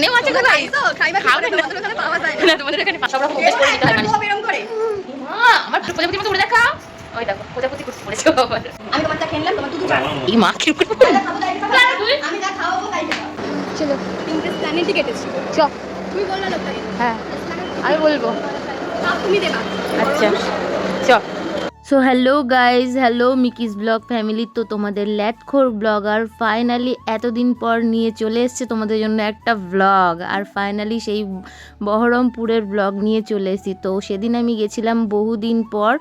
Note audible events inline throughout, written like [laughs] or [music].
এখানেও আছে go guys তো খাইবা কি খাবে করে? না। তোমাদের ওখানে পাওয়া যায় না। না তোমাদের এখানে সব রকম অভ্যাস করে দিতে হয়। মা আমার প্রজাপতি মতো উড়ে দেখা ওই দেখো প্রজাপতি করতে পড়েছে আবার আমি তোমারটা খেলাম, তোমার চার। এই মা কি আমি তাই যা খাওয়াবো তাই। চলো তিনটে স্থানে টিকেটেছি। চ তুমি বললা লোকটাকে। হ্যাঁ আমি বলব তুমি দেবা। আচ্ছা চ so hello guys hello Miki's vlog family তো তোমাদের ল্যাটখোর ব্লগার ফাইনালি এতদিন পর নিয়ে চলে এসছে তোমাদের জন্য একটা ব্লগ আর ফাইনালি সেই বহরমপুরের ব্লগ নিয়ে চলে এসেছি। তো সেদিন আমি গেছিলাম বহুদিন পর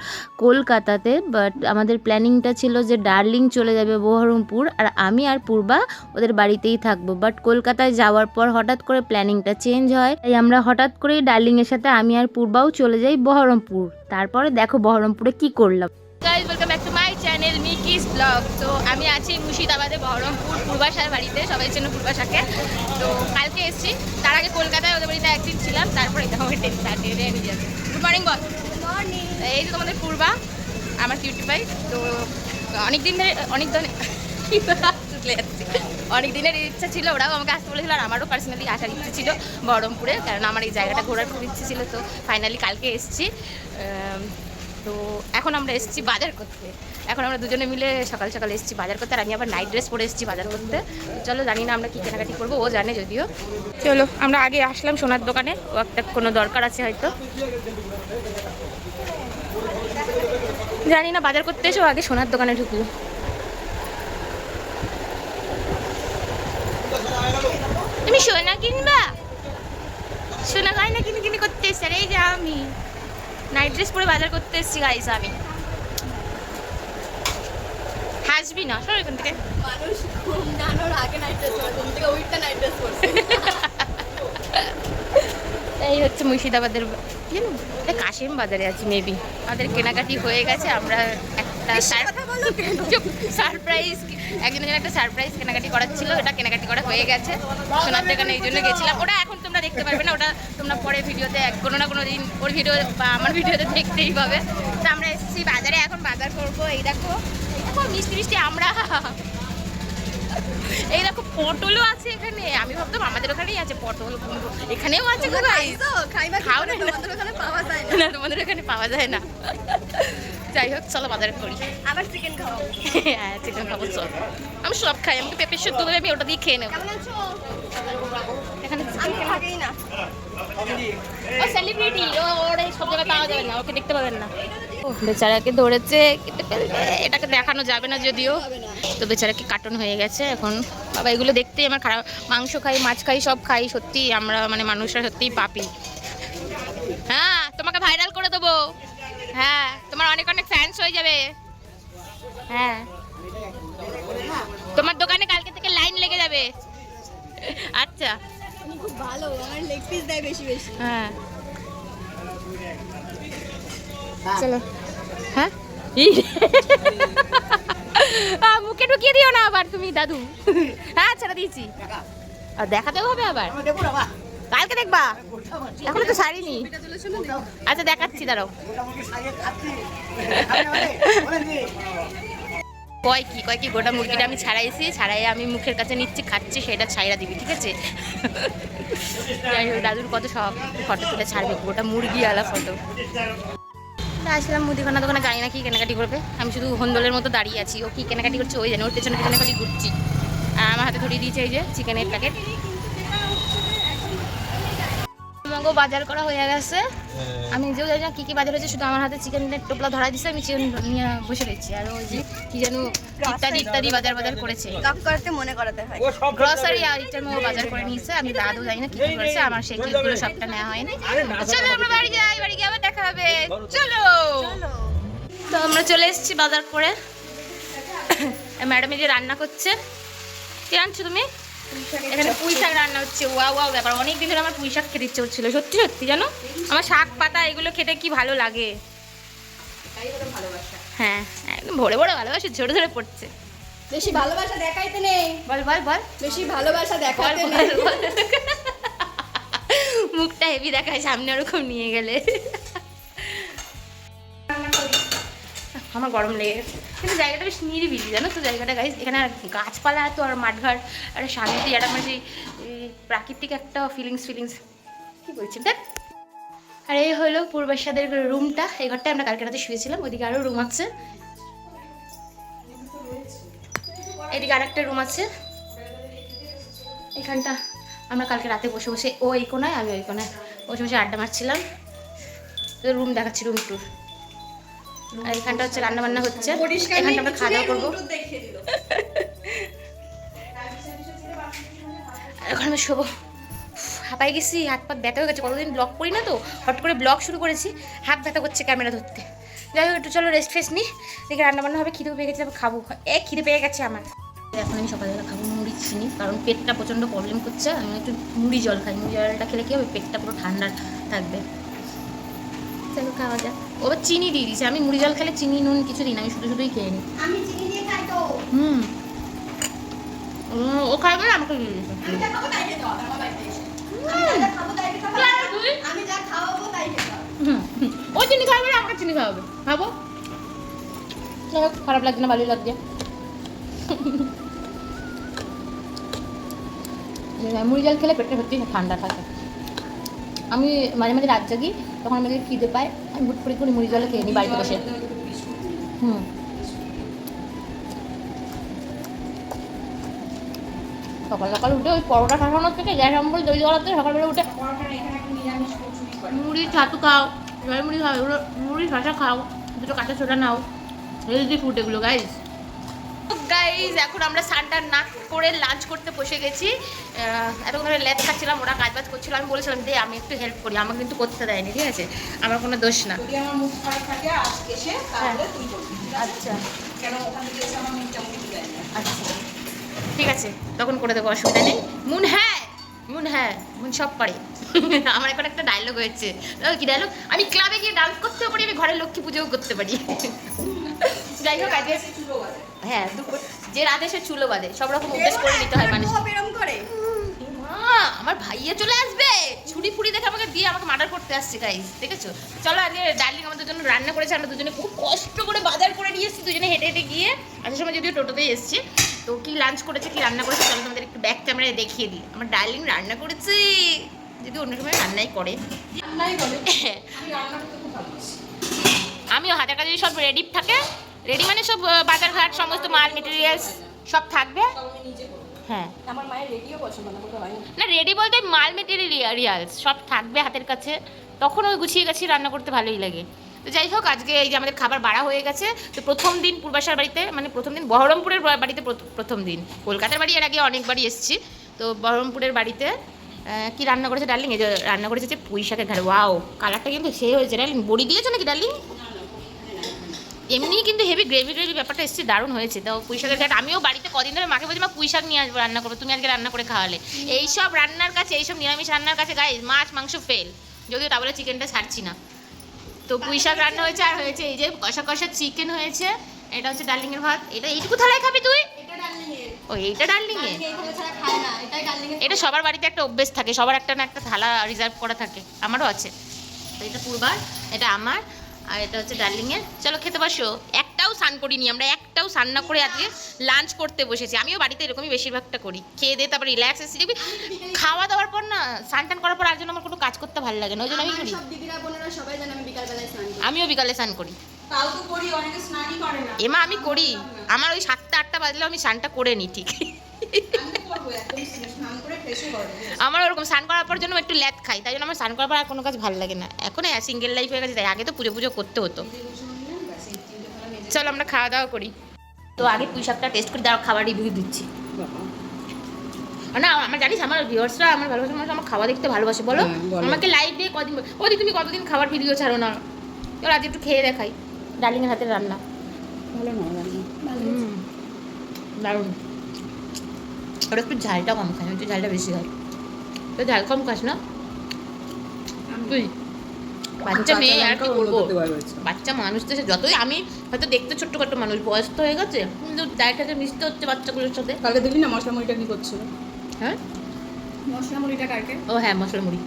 কলকাতাতে বাট আমাদের প্ল্যানিংটা ছিল যে ডার্লিং চলে যাবে বহরমপুর আর আমি আর পূর্বা ওদের বাড়িতেই থাকব। বাট কলকাতায় যাওয়ার পর হঠাৎ করে প্ল্যানিংটা চেঞ্জ হয়। তাই আমরা হঠাৎ করেই ডার্লিংয়ের সাথে আমি আর পূর্বাও চলে যাই বহরমপুর। তারপরে দেখো বহরমপুরে কি করলাম। Guys welcome back to my channel Miki's vlog তো আমি আছি মুর্শিদাবাদে বহরমপুর পূর্বাশার বাড়িতে সবাই জন্য পূর্বাশাকে। তো কালকে এসেছি তার আগে কলকাতায় ওদের বাড়িতে একদিন ছিলাম তারপরে দেখো আমার টেন থার্টি যাচ্ছে গুড মর্নিং বল এই যে তোমাদের পূর্বা আমার কিউটি পাই তো অনেক দিন ধরে অনেক দিন [laughs] অনেক দিনের ইচ্ছা ছিল, ওরাও আমাকে আসতে বলেছিল আর আমারও পার্সোনালি আসার ইচ্ছে ছিল বহরমপুরে, কারণ আমার এই জায়গাটা ঘোরার খুব ইচ্ছে ছিল, তো ফাইনালি কালকে এসেছি। তো এখন আমরা এসেছি বাজার করতে। এখন আমরা দুজনে মিলে সকাল সকাল এসেছি বাজার করতে, আর আমি আবার নাইট ড্রেস পরে এসেছি বাজার করতে। চলো, জানি না আমরা কি কেনাকাটি করব, ও জানে যদিও। চলো, আমরা আগে আসলাম সোনার দোকানে, ও একটা কোনো দরকার আছে হয়তো। জানি না, বাজার করতে এসো, আগে সোনার দোকানে ঢুকলো তুমি সোনা কিনবা? সোনা গয়না কিনে কিনে করতে এসছি। আর এই যে আমি নাইট ড্রেস পরে বাজার করতে এসছি গাইস আমি। হাসবি না সর এখান থেকে। মানুষ ঘুমানোর আগে নাইট ড্রেস পরে ঘুম থেকে উঠতে নাইট ড্রেস পরছে। [laughs] এই হচ্ছে মুর্শিদাবাদের জানো? কাশিম বাজারে আছি মেবি আমাদের কেনাকাটি হয়ে গেছে আমরা একটা সারপ্রাইজ [laughs] একজনের জন্য একটা সারপ্রাইজ কেনাকাটি করার ছিল ওটা কেনাকাটি করা হয়ে গেছে। সোনার দোকানে এই জন্য গেছিলাম। ওটা এখন তোমরা দেখতে পারবে না ওটা তোমরা পরে ভিডিওতে এক- কোনো না কোনো দিন ওর ভিডিও বা আমার ভিডিওতে দেখতেই পাবে। তো আমরা এসেছি বাজারে এখন বাজার করব। এই দেখো দেখো মিষ্টি মিষ্টি আমরা। এই দেখো পটলও আছে এখানে। আমি ভাবতাম আমাদের ওখানেই আছে পটল কুমড়ো এখানেও আছে খাও না। তোমাদের ওখানে পাওয়া যায় না। না তোমাদের এখানে পাওয়া যায় না। যাই হোক চলো বাজারে করি। আবার চিকেন খাওয়াবো হ্যাঁ চিকেন খাব চল। আমি সব খাই আমি পেঁপে শুদ্ধ দেবে আমি ওটা দিয়ে খেয়ে নেব। এখানে থাকেই না। ও সেলিব্রিটি ও ওর সব জায়গায় পাওয়া যাবে না ওকে দেখতে পাবেন না। বেচারাকে ধরেছে এটাকে দেখানো যাবে না যদিও। তো বেচারাকে কার্টন হয়ে গেছে এখন। বাবা এগুলো দেখতেই আমার খারাপ। মাংস খাই মাছ খাই সব খাই সত্যি আমরা মানে মানুষরা সত্যিই পাপি। হ্যাঁ তোমাকে ভাইরাল করে দেবো। হ্যাঁ তোমার অনেক অনেক ফ্যান্স হয়ে যাবে। হ্যাঁ। তোমার দোকানে কালকে থেকে লাইন লেগে যাবে। আচ্ছা। খুব ভালো আমার লেগ পিস দেয় বেশি বেশি। হ্যাঁ। চলো। হ্যাঁ? মুখে ঢুকিয়ে দিও না আবার তুমি দাদু। হ্যাঁ ছেড়ে দিয়েছি আর দেখাতেও হবে আবার। কালকে দেখবা? এখন তো শাড়িনি এটা তুলেছো না দেখো। আচ্ছা দেখাচ্ছি, দাঁড়াও। কয় কি কয় কি, গোটা মুরগিটা আমি ছাড়াইছি ছাড়াই আমি মুখের কাছে নিচ্ছি, খাচ্ছি, সেটা ছাইরা দিবি, ঠিক আছে? দাদুর কত সব ফটো তুলে ছাড়বে, গোটা মুরগি আলা ফটো আসলাম মুদিখানা দোকানে, জানি না কি কেনাকাটি করবে। আমি শুধু হন্দলের মতো দাঁড়িয়ে আছি, ও কি কেনাকাটি করছে ওই জানে, ওর পেছনে পেছনে খালি ঘুরছি। আর আমার হাতে ধরিয়ে দিয়েছে এই যে, চিকেনের প্যাকেট। আমাকেও বাজার করা হয়ে গেছে। আমি নিজেও জানি না কি কি বাজার হয়েছে শুধু আমার হাতে চিকেনের টোপলা ধরা দিচ্ছে আমি চিকেন নিয়ে বসে রয়েছি। আর ওই যে কি যেন ইত্যাদি ইত্যাদি বাজার বাজার করেছে। কাপ করতে মনে করাতে হয়। গ্রসারি আর আইটেম ও বাজার করে নিয়েছে আমি দাদু জানি না কি কি করেছে আমার সেই কিগুলো সবটা নেওয়া হয়নি। চলো আমরা বাড়ি যাই বাড়ি গিয়ে আবার দেখা হবে। চলো চলো। তো আমরা চলে এসেছি বাজার করে। [coughs] ম্যাডাম এই যে রান্না করছে। কি রাঁধছো তুমি? এখানে পুঁই শাক রান্না হচ্ছে ওয়াও ওয়াও ব্যাপার। অনেক দিন ধরে আমার পুঁই শাক খেতে ইচ্ছে হচ্ছিল সত্যি সত্যি জানো? আমার শাক পাতা এগুলো খেতে কি ভালো লাগে? হ্যাঁ একদম ভরে ভরে ভালোবাসে ঝরে ঝরে পড়ছে। বেশি ভালোবাসা দেখাইতে নেই। বল বল বল। বেশি ভালোবাসা বল, নেই। মুখটা হেভি দেখায় সামনে ওরকম নিয়ে গেলে। আমার গরম লেগে গেছে। কিন্তু জায়গাটা বেশ নিরিবিলি, জানো তো জায়গাটা গাইজ এখানে আর গাছপালা এত, আর মাঠঘাট একটা শান্তি একটা মানে প্রাকৃতিক একটা ফিলিংস ফিলিংস কী বলছেন, দেখ? আর এই হলো পূর্বাসাদের রুমটা এই ঘরটায় আমরা কালকে রাতে শুয়েছিলাম, ওইদিকে আরও রুম আছে। এদিকে আর একটা রুম আছে। এখানটা আমরা কালকে রাতে বসে বসে, ও এই কোনায়, আমি ওই কোনায় বসে বসে আড্ডা মারছিলাম। রুম দেখাচ্ছি রুম ট্যুর আর এখানটা হচ্ছে রান্না বান্না হচ্ছে এখানটা আমরা খাওয়া দাওয়া করব। এখন আমি শোবো। হাঁপাই গেছি হাত পাত ব্যথা হয়ে গেছে কতদিন ব্লগ করি না তো? হট করে ব্লগ শুরু করেছি হাত ব্যথা করছে ক্যামেরা ধরতে। যাই হোক একটু চলো রেস্ট ফেস্ট নিই দেখে রান্না বান্না হবে খিদেও পেয়ে গেছে আমি খাব। এ খিদে পেয়ে গেছে আমার। এখন আমি সকালবেলা খাব মুড়ি চিনি কারণ পেটটা প্রচণ্ড প্রবলেম করছে আমি একটু মুড়ি জল খাই। মুড়ি জলটা খেলে কি হবে? পেটটা পুরো ঠান্ডা থাকবে। চলো খাওয়া যাক। ও চিনি দিয়ে দিয়েছে। আমি মুড়ি জল খেলে চিনি নুন কিছু দিই না আমি শুধু শুধুই খেয়ে নিই। আমি চিনি দিয়ে খাই তো। হুম। ও খাবে না আমাকে দিয়ে দিয়েছে। আমি যা খাব তাই খেতে হবে আমার বাড়িতে। আমি যা তাই খাওয়াবো খেতে হবে। ও চিনি খাবে না আমাকে চিনি খাওয়াবে। খাব? খারাপ লাগছে না ভালোই লাগছে। মুড়ি জল খেলে পেটটা ভর্তি ঠান্ডা থাকে। আমি মাঝে মাঝে রাত জাগি তখন আমাকে খিদে পায়, আমি হুট করে করে মুড়ি জলে খেয়ে নিই বাড়িতে বসে। হুম। সকাল সকাল উঠে ওই পরোটা খাওয়ানোর থেকে গ্যাস অম্বল, দই করাতে সকালবেলা উঠে মুড়ি ছাতু খাও জল মুড়ি খাও এগুলো মুড়ি শশা খাও, দুটো কাঁচা ছোটা নাও হেলদি ফুড এগুলো গাইজ গাইজ এখন আমরা সানটা না করে লাঞ্চ করতে বসে গেছি। এতক্ষণ ধরে লেট খাচ্ছিলাম ওরা কাজ বাজ করছিল। আমি বলেছিলাম দে আমি একটু হেল্প করি আমাকে কিন্তু করতে দেয়নি ঠিক আছে? আমার কোনো দোষ না। আছে? আচ্ছা। আচ্ছা। ঠিক আছে তখন করে দেবো অসুবিধা নেই। মুন হ্যাঁ মুন হ্যাঁ মুন সব পারে। [laughs] আমার এখন একটা ডায়লগ হয়েছে। কি ডায়লগ আমি ক্লাবে গিয়ে ডান্স করতেও পারি আমি ঘরের লক্ষ্মী পুজোও করতে পারি। [laughs] যাই হোক আজকে হ্যাঁ দুপুর যে রাতে সে চুলো বাঁধে সব রকম অভ্যেস করে নিতে হয় মানুষ ও বেরম করে? মা, আমার ভাইয়া চলে আসবে! ছুরি ফুড়ি দেখে আমাকে দিয়ে আমাকে মার্ডার করতে আসছে গাইস দেখেছ? চলো আজকে ডার্লিং আমাদের জন্য রান্না করেছে আমরা দুজনে খুব কষ্ট করে বাজার করে নিয়ে এসেছি দুজনে হেঁটে হেঁটে গিয়ে। আসার সময় যদিও টোটোতেই এসেছি। তো কি লাঞ্চ করেছে কি রান্না করেছে চলো তোমাদের একটু ব্যাক ক্যামেরায় দেখিয়ে দিই। আমার ডার্লিং রান্না করেছে। যদি অন্য সময় রান্নাই করে। রান্নাই বলে আমি রান্না করতে খুব ভালোবাসি। আমিও হাতের কাছে সব রেডি থাকে। রেডি মানে সব আহ, বাজার ঘাট সমস্ত মাল মেটেরিয়ালস সব থাকবে? হ্যাঁ। আমার মায়ের রেডিও পছন্দ না রেডি বলতে মাল মেটেরিয়ালস সব থাকবে হাতের কাছে। তখন ওই গুছিয়ে গেছি রান্না করতে ভালোই লাগে। তো যাই হোক আজকে এই যে আমাদের খাবার বাড়া হয়ে গেছে তো প্রথম দিন পূর্বাসার বাড়িতে মানে প্রথম দিন বহরমপুরের বাড়িতে প্রথ- প্রথম দিন। কলকাতার বাড়ি এর আগে অনেকবারই এসেছি। তো বহরমপুরের বাড়িতে কি রান্না করেছে ডার্লিং এই যে রান্না করেছে যে পুঁই শাকের ঘাড়ে। ওয়াও কালারটা কিন্তু সে হয়েছে ডার্লিং বড়ি দিয়েছ নাকি ডার্লিং এমনি কিন্তু হেভি গ্রেভি গ্রেভি ব্যাপারটা এসেছে দারুণ হয়েছে। তো পুঁই শাকের ঘাট আমিও বাড়িতে কদিন ধরে মাকে বলছি মা পুঁই শাক নিয়ে আসব রান্না করব তুমি আজকে রান্না করে খাওয়ালে। এইসব রান্নার কাছে এইসব নিরামিষ রান্নার কাছে গাই মাছ মাংস ফেল যদিও তা বলে চিকেনটা ছাড়ছি না। তো পুঁই শাক রান্না হয়েছে আর হয়েছে এই যে কষা কষা চিকেন হয়েছে এটা হচ্ছে ডার্লিংয়ের ভাত। এটা এইটুকু থালায় খাবি তুই? ও এইটা ডার্লিংয়ে ডার্লিং এটা সবার বাড়িতে একটা অভ্যেস থাকে সবার একটা না একটা থালা রিজার্ভ করা থাকে আমারও আছে। তো এটা পূর্বার এটা আমার। আর এটা হচ্ছে ডার্লিংয়ের চলো খেতে বসো। একটাও স্নান করিনি আমরা একটাও স্নান না করে আজকে লাঞ্চ করতে বসেছি। আমিও বাড়িতে এরকমই বেশিরভাগটা করি। খেয়ে দিয়ে তারপর রিল্যাক্স এসে দেখবি খাওয়া দাওয়ার পর না স্নান টান করার পর আর জন্য আমার কোনো কাজ করতে ভালো লাগে না ওই জন্য আমি করি। আমিও বিকালে স্নান করি। এমা আমি করি। আমার ওই সাতটা আটটা বাজলেও আমি স্নানটা করে নিই ঠিক। আমার ওরকম স্নান করার পর জন্য একটু ল্যাদ খাই তাই জন্য আমার স্নান করার পর আর কোনো কাজ ভালো লাগে না। এখন সিঙ্গেল লাইফ হয়ে গেছে তাই আগে তো পুজো পুজো করতে হতো। চলো আমরা খাওয়া দাওয়া করি। তো আগে পুঁই শাকটা টেস্ট করে দেওয়ার খাবার রিভিউ দিচ্ছি। না আমার জানিস আমার ভিউয়ার্সরা আমার ভালোবাসার মানুষ আমার খাওয়া দেখতে ভালোবাসে বলো। হ্যাঁ, আমাকে লাইভ দিয়ে কদিন ওদি তুমি কতদিন খাবার ভিডিও ছাড়ো না? এবার আজ একটু খেয়ে দেখাই। ডার্লিংয়ের হাতে রান্না। ভালো না দারুণ। ওটা একটু ঝালটা কম খাই আমি একটু ঝালটা বেশি খাই। তো ঝাল কম খাস না? তুই। বাচ্চা মেয়ে আর কি করব বাচ্চা মানুষ তো যতই আমি হয়তো দেখতে ছোট্ট খাটো মানুষ বয়স তো হয়ে গেছে কিন্তু ডায়েটটাতে মিশতে হচ্ছে বাচ্চাগুলোর সাথে। কালকে দেখলি না মশলা মুড়িটা কি করছিল হ্যাঁ? মশলা মুড়িটা কালকে? ও হ্যাঁ মশলা মুড়ি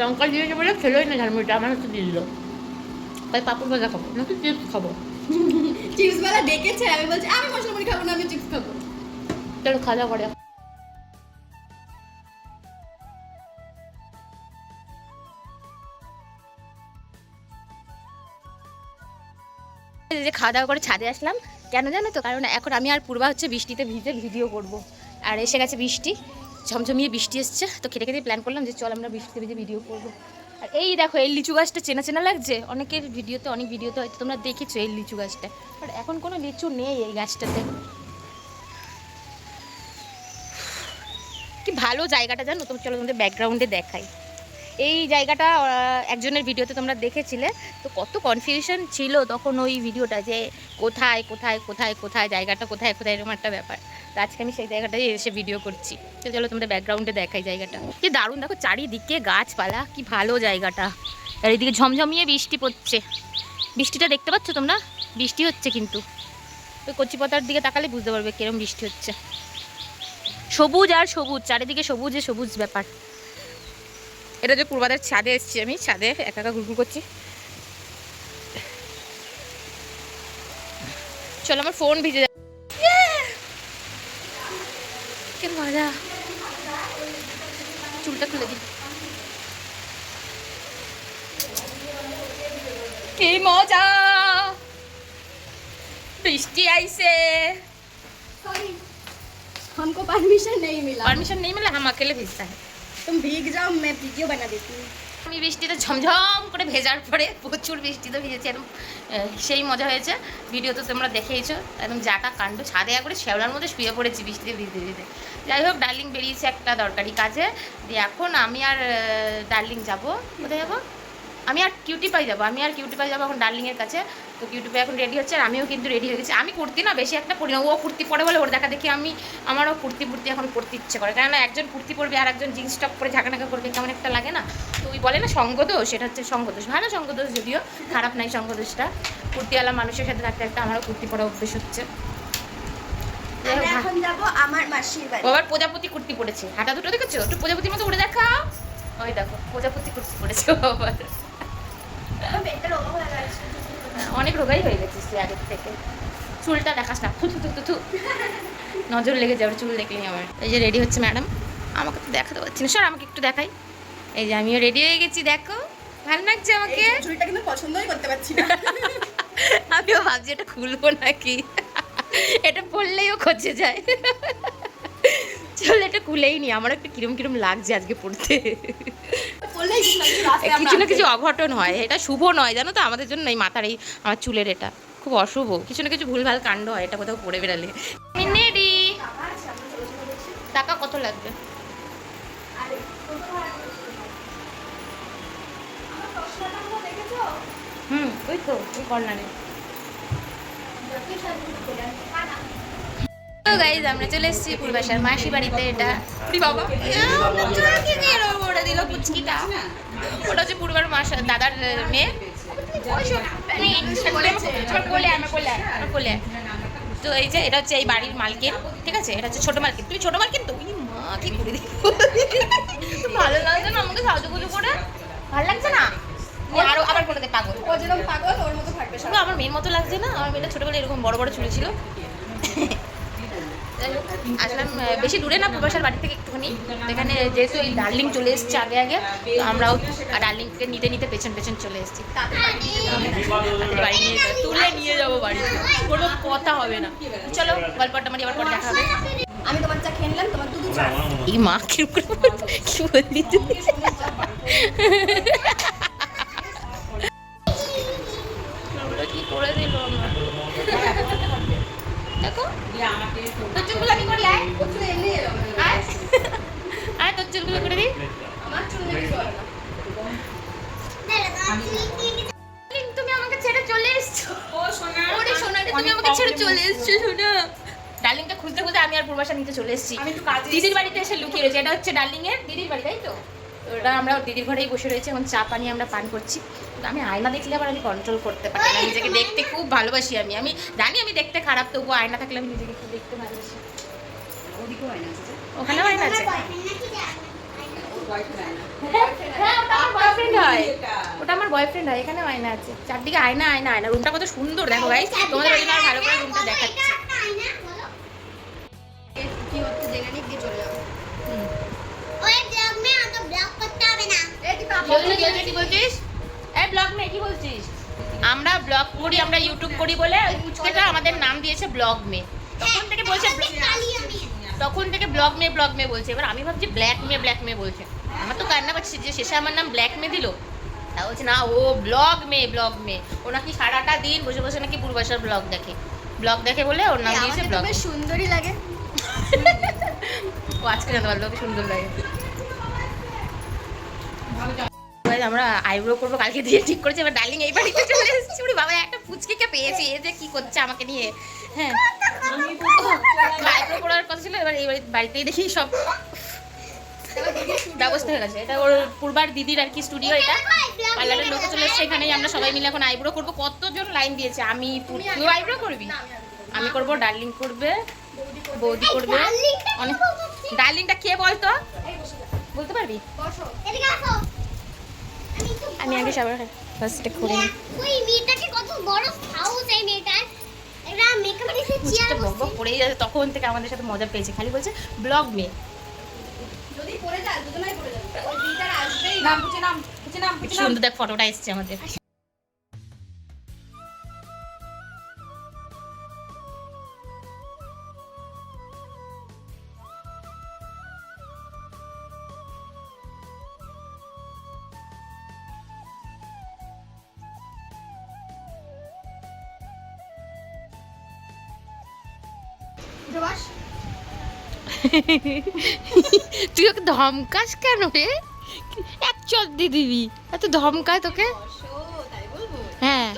লঙ্কা দিয়েছে বলে খেলোই না ঝালমুড়িটা আমার হচ্ছে দিয়ে দিল। তাই পাপড় ভাজা খাব নাকি চিপস খাব। [laughs] চিপস বেলা ডেকেছে আমি বলছি আমি মশলা মুড়ি খাব না আমি চিপস খাব। চলো খাওয়া দাওয়া করে যে খাওয়া দাওয়া করে ছাদে আসলাম, কেন জানো তো? কারণ এখন আমি আর পূর্বা হচ্ছে বৃষ্টিতে ভিজে ভিডিও করব। আর এসে গেছে বৃষ্টি, ঝমঝমিয়ে বৃষ্টি এসছে। তো খেটে খেতে প্ল্যান করলাম যে চল আমরা বৃষ্টিতে ভিজে ভিডিও করব। আর এই দেখো, এই লিচু গাছটা চেনা চেনা লাগছে? অনেকের ভিডিওতে, অনেক ভিডিওতে হয়তো তোমরা দেখেছ এই লিচু গাছটা। বাট এখন কোনো লিচু নেই এই গাছটাতে। জায়গাটা জানো? তুমি চলো তোমাদের ব্যাকগ্রাউন্ডে দেখাই। এই জায়গাটা একজনের ভিডিওতে তোমরা দেখেছিলে। তো কত কনফিউশন ছিল তখন ওই ভিডিওটা যে কোথায় কোথায় কোথায় কোথায়, জায়গাটা কোথায় কোথায়, এরকম একটা ব্যাপার। তো আজকে আমি সেই জায়গাটায় এসে ভিডিও করছি। তো চলো তোমাদের ব্যাকগ্রাউন্ডে দেখাই জায়গাটা। কি দারুণ, দেখো চারিদিকে গাছপালা, কি ভালো জায়গাটা। আর এদিকে ঝমঝমিয়ে বৃষ্টি পড়ছে। বৃষ্টিটা দেখতে পাচ্ছ তোমরা? বৃষ্টি হচ্ছে কিন্তু। ওই কচি পাতার দিকে তাকালে বুঝতে পারবে কিরম বৃষ্টি হচ্ছে। সবুজ আর সবুজ চারিদিকে সবুজে সবুজ ব্যাপার। এটা যে পূর্বাদের ছাদে এসেছি আমি ছাদে একা একা ঘুরঘুর করছি। চলো আমার ফোন ভিজে যাচ্ছে কি মজা চুলটা খুলে দিই। কি মজা! বৃষ্টি আইছে। सॉरी हमको परमिशन नहीं मिला परमिशन नहीं मिला हम अकेले भेजता है तुम भीग जाओ मैं वीडियो बना देती हूँ আমি বৃষ্টিতে ঝমঝম করে ভেজার পরে প্রচুর বৃষ্টিতে ভিজেছি একদম আহ, সেই মজা হয়েছে ভিডিও তো তোমরা দেখেইছো একদম যাটা কাণ্ড ছাদে একবারে শ্যাওলার মধ্যে শুয়ে পড়েছি বৃষ্টিতে ভিজতে ভিজতে যাই হোক ডার্লিং বেরিয়েছে একটা দরকারি কাজে দিয়ে এখন আমি আর ডার্লিং যাব কোথায় যাবো আমি আর কিউটি পাই যাব। আমি আর কিউটি পাই যাব এখন ডার্লিংয়ের কাছে। তো কিউটি পাই এখন রেডি হচ্ছে আর আমিও কিন্তু রেডি হয়ে গেছি। আমি কুর্তি না বেশি একটা পরি না। ও কুর্তি পরে বলে ওর দেখা দেখি আমি আমারও কুর্তি ফুর্তি এখন পরতে ইচ্ছে করে। কেননা একজন কুর্তি পরবে আর একজন জিন্স টপ পরে ঝাঁকানাকা করবে কেমন একটা লাগে না? তো ওই বলে না সঙ্গদোষ সেটা হচ্ছে সঙ্গদোষ। ভালো সঙ্গদোষ যদিও খারাপ নাই সঙ্গদোষটা। কুর্তিওয়ালা মানুষের সাথে থাকতে থাকতে আমারও কুর্তি পরা অভ্যেস হচ্ছে। আবার প্রজাপতি কুর্তি পরেছে হাঁটা দুটো দেখেছ? একটু প্রজাপতির মতো উড়ে দেখাও। ওই দেখো প্রজাপতি কুর্তি পরেছে ও অনেক রোগাই হয়ে গেছিস তুই আগের থেকে। চুলটা দেখাস না থু থু থু নজর লেগে যাবে চুল দেখলেই আমার এই যে রেডি হচ্ছে ম্যাডাম আমাকে তো দেখাতে পারছি না। স্যার আমাকে একটু দেখাই। এই যে আমিও রেডি হয়ে গেছি দেখো। ভালো লাগছে আমাকে? চুলটা কিন্তু পছন্দই করতে পারছি না। [laughs] আমিও ভাবছি এটা খুলবো নাকি? [laughs] এটা পরলেইও খচে যায়। চল এটা খুলেই নি। আমার একটা কিরম কিরম লাগছে আজকে পড়তে। কিছু না কিছু অঘটন হয়। এটা শুভ নয় জানো তো? আমাদের জন্য এই মাথার এই আমার চুলের এটা। খুব অশুভ। কিছু না কিছু ভুলভাল কাণ্ড হয় এটা কোথাও পড়ে বেড়ালে। নেডি টাকা কত লাগবে? হুম ওই তো ওই কর্নারে। তো গাইজ আমরা চলে এসেছি পূর্বাসার মাসি বাড়িতে। এটা বাবা? ওটা দিল পুচকিটা। ওটা হচ্ছে পূর্বার মাস দাদার মেয়ে। আয়। তো এই যে এটা হচ্ছে এই বাড়ির মালকিন ঠিক আছে? এটা হচ্ছে ছোট মালকিন। তুমি ছোট মালকিন? তো মা কি করে দিই ভালো লাগছে না আমাকে সাজুগুজু করে? ভালো লাগছে না? আরও আবার দে পাগল। ও যেরকম পাগল ওর মতো থাকবে আমার মেয়ের মতো লাগছে না? আমার মেয়েটা ছোটবেলায় এরকম বড় বড় চুল ছিল। আসলাম বেশি দূরে না প্রবাসার বাড়ি থেকে একটুখানি। এখানে যেহেতু এই ডার্লিং চলে এসেছে আগে আগে তো আমরাও ডার্লিংকে নিতে নিতে পেছন পেছন চলে এসেছি। বাড়ি নিয়ে যাব তুলে নিয়ে যাব বাড়িতে। কোনো কথা হবে না। চলো গল্পটা মারি আবার পরে দেখা হবে। আমি তোমার চা খেয়ে নিলাম তোমার দুধ চা। এই মা কি করে কি বললি তুই? হচ্ছে ডার্লিং এর দিদির বাড়ি তাই তো? তো ওটা আমরা দিদির ঘরেই বসে রয়েছে এখন চা পানি আমরা পান করছি। আমি আয়না দেখলে আবার আমি কন্ট্রোল করতে পারি না নিজেকে দেখতে খুব ভালোবাসি আমি। আমি জানি আমি দেখতে খারাপ তবুও আয়না থাকলে আমি নিজেকে একটু দেখতে ভালোবাসি। ওদিকেও আয়না আছে যে। ওখানেও আয়না আছে? ওর boyfriend আয়না। হ্যাঁ ওটা আমার বয়ফ্রেন্ড হয়। এটা। ওটা ওটা আমার বয়ফ্রেন্ড হয় এখানে আয়না আছে। চারদিকে আয়না আয়না আয়না। রুমটা কত সুন্দর দেখো ভাই তোমাদের ভালো করে রুমটা দেখাচ্ছি। আমরা ব্লগ করি আমরা ইউটিউব করি বলে ওই পুচকেটা আমাদের নাম দিয়েছে ব্লগ মে। তখন থেকে বলছে তখন থেকে ব্লগ মে ব্লগ মে বলছে। এবার আমি ভাবছি ব্ল্যাক মে ব্ল্যাক মে বলছে। আমার তো কান্না পাচ্ছি যে শেষে আমার নাম ব্ল্যাক মে দিল। তা বলছে না ও ব্লগ মে ব্লগ মে। ও নাকি সারাটা দিন বসে বসে নাকি পূর্বাসার ব্লগ দেখে। ব্লগ দেখে বলে ওর নাম দিয়েছে ব্লগ সুন্দরই লাগে। ও আজকে জানতে পারল সুন্দর লাগে। Guys, আমরা আইব্রো করব কালকে দিয়ে ঠিক করেছি এবার ডার্লিং এই বাড়িতে চলে এসেছি। ওরে বাবা একটা পুচকিকে পেয়েছি এ যে কি করছে আমাকে নিয়ে। হ্যাঁ। আইব্রো করার কথা ছিল এবার এই বাড়ি- বাড়িতেই দেখি সব ব্যবস্থা হয়ে গেছে। এটা ওর পূর্বার দিদির আর কি স্টুডিও এটা। পার্লারের লোক চলে এসছে এখানেই আমরা সবাই মিলে এখন আইব্রো করব। কতজন লাইন দিয়েছে? আমি তুই আইব্রো করবি? আমি করব ডার্লিং করবে বৌদি করবে। অনেক ডার্লিংটা কে বলতো? বলতে পারবি? বসো। এদিকে আসো। আমি আগে সবার ফার্স্টে করে নিই ওই মেয়েটাকে কত বড় হাউস এই মেয়েটার। এরা মেকআপ এসে চেয়ার বসে করেই যাচ্ছে। তখন থেকে আমাদের সাথে মজা পেয়েছে। খালি বলছে ব্লগ মে যদি পড়ে যায় দুজনেই পড়ে যাবে। ওই দিদার আসবেই নাম পুচে নাম পুচে নাম পুচে নাম। সুন্দর দেখ ফটোটা এসেছে আমাদের। তুই ওকে ধমকাস কেন রে? এক চল দিয়ে দিবি। এত ধমকায় তোকে? হ্যাঁ।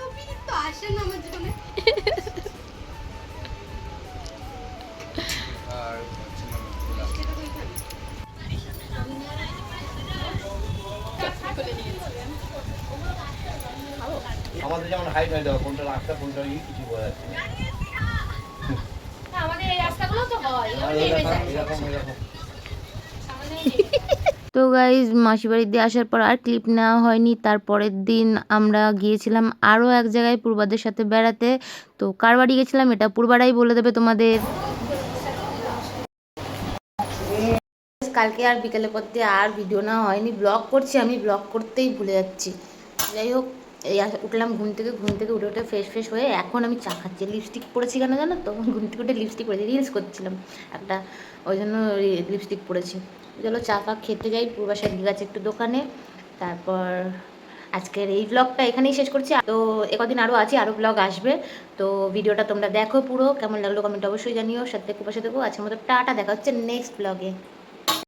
আমাদের যেমন হাইট হয়ে যাবে কোনটা রাস্তা কোনটা কিছু বোঝা তো গাইজ মাসি বাড়িতে আসার পর আর ক্লিপ নেওয়া হয়নি। তারপরের দিন আমরা গিয়েছিলাম আরও এক জায়গায় পূর্বাদের সাথে বেড়াতে। তো কার বাড়ি গেছিলাম এটা পূর্বারাই বলে দেবে তোমাদের। কালকে আর বিকেলে পর দিয়ে আর ভিডিও নেওয়া হয়নি। ব্লগ করছি আমি ব্লগ করতেই ভুলে যাচ্ছি। যাই হোক এই উঠলাম ঘুম থেকে ঘুম থেকে উঠে উঠে ফ্রেশ ফ্রেশ হয়ে এখন আমি চা খাচ্ছি। লিপস্টিক পরেছি কেন জানো তো? [laughs] ঘুম থেকে উঠে লিপস্টিক পরেছি রিলস করছিলাম। একটা ওই জন্য লিপস্টিক পরেছি। চলো চা ফা খেতে যাই গিয়ে গেছে একটু দোকানে। তারপর আজকের এই ব্লগটা এখানেই শেষ করছি। তো একদিন আরও আছে আরও ব্লগ আসবে। তো ভিডিওটা তোমরা দেখো পুরো, কেমন লাগল কমেন্ট অবশ্যই জানিও। সাথে থেকে। পাশে দেবো আজকের মতো টাটা, দেখা হচ্ছে নেক্সট ব্লগে